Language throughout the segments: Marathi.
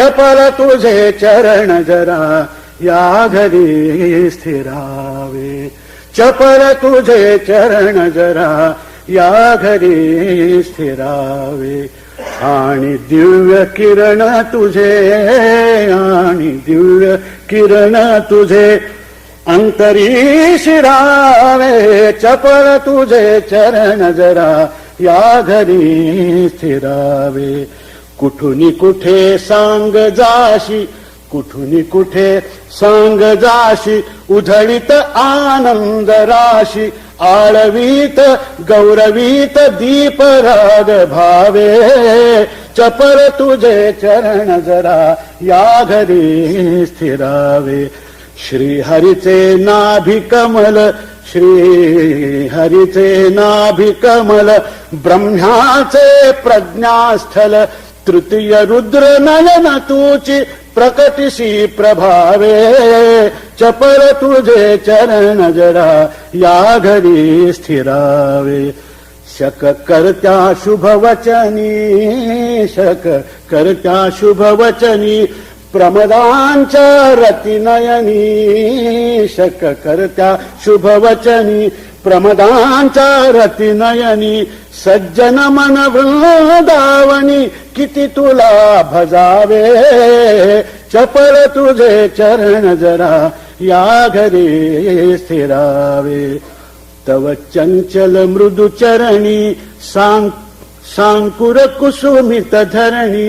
चपल तुझे चरण जरा या घरी स्थिरावे. चपल तुझे चरण जरा या घरी स्थिरावे. आणि दिव्य किरण तुझे आणि दिव्य किरण तुझे अंतरी शिरावे. चपल तुझे चरण जरा या घरी स्थिरावे. कुठून कुठे सांग जाशी कुठून कुठे सांग जाशी उधळीत आनंद राशी आळवीत गौरवीत दीप राग भावे. चपर तुझे चरण जरा या घरी स्थिरावे. श्री हरिचे नाभि कमल श्री हरिचे नाभि कमल ब्रह्माचे प्रज्ञास्थल तृतीय रुद्र नयना तुची प्रकटिसी प्रभावे चपल तुझे चरण जरा या घरी स्थिरावे। शक करत्या शुभ वचनी शक करत्या शुभ वचनी प्रमदांच्या रतिनयनी शक करत्या शुभवचनी प्रमदांच्या रतिनयनी सज्जन मन वृंदावनी किती तुला भजावे चपल तुझे चरण जरा या घरी स्थिरावे. तव चंचल मृदु चरणी सांग सांकुर कुसुमित धरणी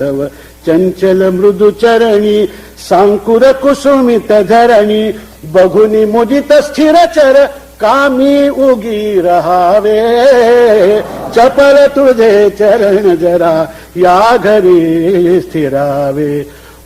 तव चंचल मृदु चरणी सांकुर कुसुमित धरणी बघुनी मुदित स्थिर चर कामी उगी रहावे. चपल तुझे चरण जरा या घरी स्थिरावे.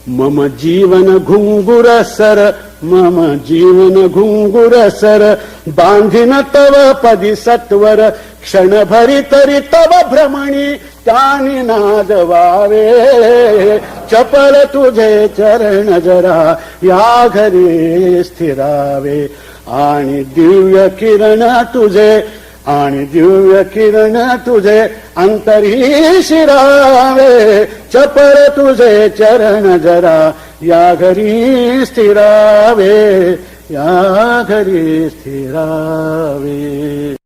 मम जीवन घुंगुर सर मम जीवन घुंगुर सर बांधिन तव पदी सत्वर क्षणभरी तरी तव भ्रमणी त्यानी नाद वावे। चपल तुझे चरण जरा या घरी स्थिरावे। आणि दिव्य किरण तुझे आणि दिव्य किरण तुझे अंतरी शिरावे। चपर तुझे चरण जरा या घरी स्थिरावे या घरी स्थिरावे.